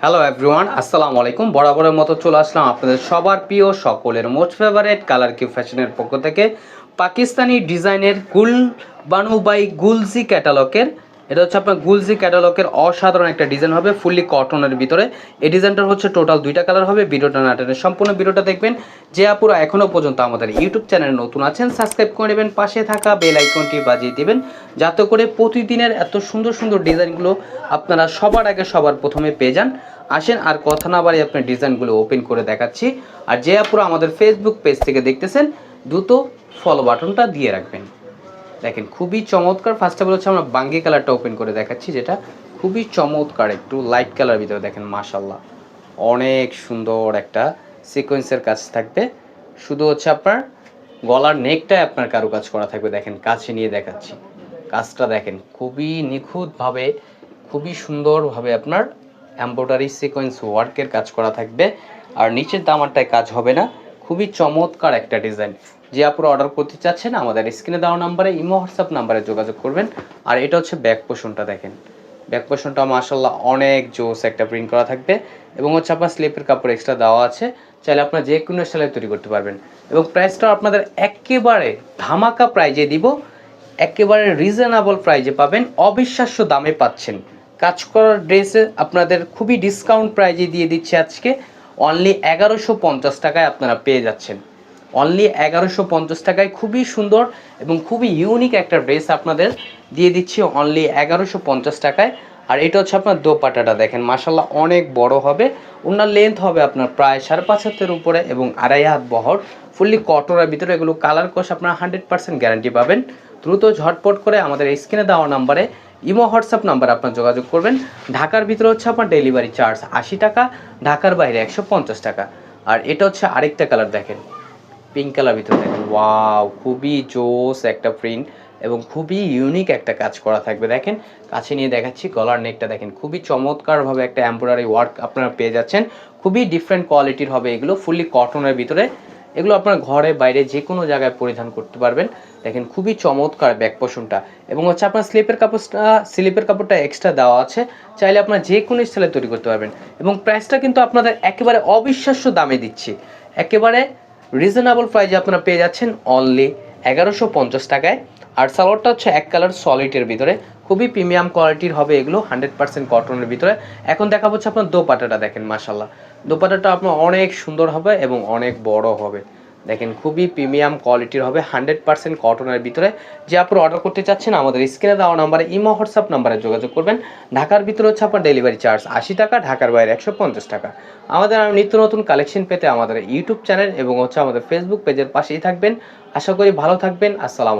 Hello everyone আসসালামু আলাইকুম বরাবরের মতো চলে আসলাম আপনাদের সবার প্রিয় সকলের মোস্ট ফেভারেট কালার কিউ ফ্যাশনের পক্ষ থেকে পাকিস্তানি ডিজাইনের গুল বানু বাই গুলজি ক্যাটালগের এটা হচ্ছে আপনার গুলজি ক্যাটালগের অসাধারণ একটা ডিজাইন হবে, ফুললি কটনের ভিতরে। এই ডিজাইনটার হচ্ছে টোটাল দুইটা কালার হবে, ভিডিওটা নাটেনের সম্পূর্ণ ভিডিওটা দেখবেন। যে আপুরা এখনও পর্যন্ত আমাদের ইউটিউব চ্যানেলে নতুন আছেন, সাবস্ক্রাইব করে নেবেন, পাশে থাকা বেল আইকনটি বাজিয়ে দিবেন, যাতে করে প্রতিদিনের এত সুন্দর সুন্দর ডিজাইনগুলো আপনারা সবার আগে সবার প্রথমে পেয়ে যান। আসেন, আর কথা না বাড়ি আপনার ডিজাইনগুলো ওপেন করে দেখাচ্ছি। আর যে আপুরা আমাদের ফেসবুক পেজ থেকে দেখতেছেন, দ্রুত ফলো বাটনটা দিয়ে রাখবেন। দেখেন, খুবই চমৎকার। ফার্স্ট অফ অল হচ্ছে আমরা বাঙ্গি কালারটা ওপেন করে দেখাচ্ছি, যেটা খুবই চমৎকার, একটু লাইট কালার ভিতরে দেখেন মাশাল্লাহ অনেক সুন্দর একটা সিকোয়েন্সের কাজ থাকবে। শুধু হচ্ছে আপনার গলার নেকটায় আপনার কারুকাজ করা থাকবে, দেখেন, কাছে নিয়ে দেখাচ্ছি। কাজটা দেখেন, খুবই নিখুঁতভাবে, খুবই সুন্দরভাবে আপনার এমব্রয়ডারি সিকোয়েন্স ওয়ার্কের কাজ করা থাকবে। আর নিচের দামারটায় কাজ হবে না। খুবই চমৎকার একটা ডিজাইন। যে আপনারা অর্ডার করতে চাচ্ছেন, আমাদের স্ক্রিনে দেওয়া নাম্বারে, ইমো, হোয়াটসঅ্যাপ নাম্বারে যোগাযোগ করবেন। আর এটা হচ্ছে ব্যাক পোষণটা দেখেন। ব্যাক পোষণটা মাসাল্লাহ অনেক জোস একটা প্রিন্ট করা থাকবে। এবং হচ্ছে আপনার স্লিপের কাপড় এক্সট্রা দেওয়া আছে। চাইলে আপনার যে কোনো স্টাইলে তৈরি করতে পারবেন। এবং প্রাইসটা আপনাদের একেবারে ধামাকা প্রাইজে দিব। একেবারে রিজনেবল প্রাইজে পাবেন। অবিশ্বাস্য দামে পাচ্ছেন। কাজ করার ড্রেসে আপনাদের খুবই ডিসকাউন্ট প্রাইজে দিয়ে দিচ্ছে আজকে। অনলি এগারোশো পঞ্চাশ টাকায় আপনারা পেয়ে যাচ্ছেন। অনলি এগারোশো পঞ্চাশ টাকায় খুবই সুন্দর এবং খুবই ইউনিক একটা ড্রেস আপনাদের দিয়ে দিচ্ছি অনলি এগারোশো পঞ্চাশ টাকায়। আর এটা হচ্ছে আপনার দোপাটাটা দেখেন মাসাল্লাহ অনেক বড় হবে। ওনার লেন্থ হবে আপনার প্রায় সাড়ে পাঁচ হাতের উপরে এবং আড়াই হাত বহর। ফুললি কটনের ভিতরে এগুলো কালার কোর্স আপনারা হান্ড্রেড পার্সেন্ট গ্যারান্টি পাবেন। দ্রুত ঝটপট করে আমাদের স্ক্রিনে দেওয়া নাম্বারে ইমো, হোয়াটসঅ্যাপ নাম্বার আপনার যোগাযোগ করবেন। ঢাকার ভিতরে হচ্ছে আপনার ডেলিভারি চার্জ আশি টাকা, ঢাকার বাইরে একশো পঞ্চাশ টাকা। আর এটা হচ্ছে আরেকটা কালার দেখেন, পিঙ্ক কালার ভিতরে দেখেন। ওয়াও, খুবই জোস একটা প্রিন্ট এবং খুবই ইউনিক একটা কাজ করা থাকবে। দেখেন, কাছে নিয়ে দেখাচ্ছি, গলার নেকটা দেখেন, খুবই চমৎকারভাবে একটা এমব্রয়ডারি ওয়ার্ক আপনারা পেয়ে যাচ্ছেন। খুবই ডিফারেন্ট কোয়ালিটির হবে এগুলো ফুললি কটনের ভিতরে। এগুলো আপনার ঘরে, বাইরে যে কোনো জায়গায় পরিধান করতে পারবেন। দেখেন খুবই চমৎকার ব্যাক পোষণটা এবং হচ্ছে আপনার স্লিপের কাপড়টা স্লিপের কাপড়টা এক্সট্রা দেওয়া আছে। চাইলে আপনার যে কোনো স্টাইলে তৈরি করতে পারবেন। এবং প্রাইসটা কিন্তু আপনাদের একেবারে অবিশ্বাস্য দামে দিচ্ছি। একেবারে রিজনেবল প্রাইজে আপনারা পেয়ে যাচ্ছেন অনলি এগারোশো পঞ্চাশ টাকায়। আর সালোয়ারটা হচ্ছে এক কালার সলিডের ভিতরে। খুবই প্রিমিয়াম কোয়ালিটির হবে এগুলো হান্ড্রেড পার্সেন্ট কটনের ভিতরে। এখন দেখা হচ্ছে আপনার দোপাটাটা দেখেন মাসাল্লাহ দোপাটাটা আপনার অনেক সুন্দর হবে এবং অনেক বড় হবে। দেখেন খুবই প্রিমিয়াম কোয়ালিটির হবে হান্ড্রেড পার্সেন্ট কটনের ভিতরে। যে আপনারা অর্ডার করতে চাচ্ছেন, আমাদের স্ক্রিনে দেওয়া নাম্বারে, ইমো, হোয়াটসঅ্যাপ নাম্বারে যোগাযোগ করবেন। ঢাকার ভিতরে হচ্ছে আপনার ডেলিভারি চার্জ আশি টাকা, ঢাকার বাইরে একশো পঞ্চাশ টাকা। আমাদের নিত্য নতুন কালেকশন পেতে আমাদের ইউটিউব চ্যানেল এবং হচ্ছে আমাদের ফেসবুক পেজের পাশেই থাকবেন। আশা করি ভালো থাকবেন। আসসালাম